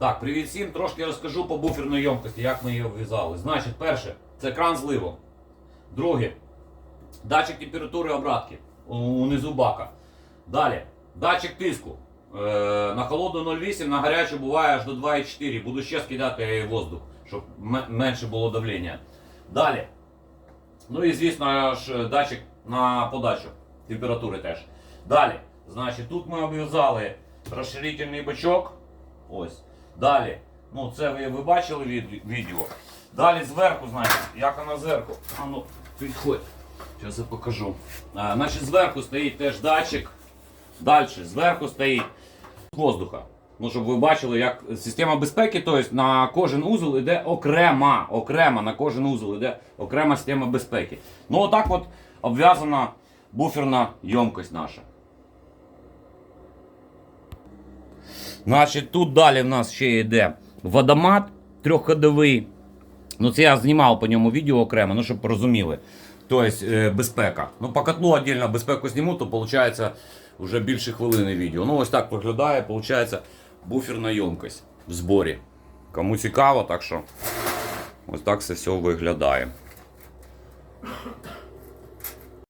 Так, привіт всім. Трошки розкажу по буферної ємкості, як ми її обв'язали. Значить, перше, це кран зливу. Друге, датчик температури обратки унизу бака. Далі, датчик тиску. Е, на холодну 0,8, на гарячу буває аж до 2,4. Буду ще скидати воздух, щоб менше було давлення. Далі. Ну і звісно ж датчик на подачу температури теж. Далі, значить, тут ми обв'язали розширительний бачок. Ось. Далі. Ну, це ви, ви бачили від, відео. Далі зверху, значить, як вона зверху. А ну, підходь. Зараз я покажу. А, значить, зверху стоїть теж датчик. Далі, зверху стоїть воздуха. Ну, щоб ви бачили, як система безпеки, тобто на кожен узол йде окрема, окрема, на кожен узол йде окрема система безпеки. Ну, отак от обв'язана буферна ємкость наша. Значить, тут далі в нас ще йде водомат трьохходовий. Ну, це я знімав по ньому відео окремо, ну щоб розуміли. Тобто е, безпека. Ну, по котлу віддільно безпеку зніму, то виходить вже більше хвилини відео. Ну, ось так виглядає, виходить буферна ємкость в зборі. Кому цікаво, так що ось так це все виглядає.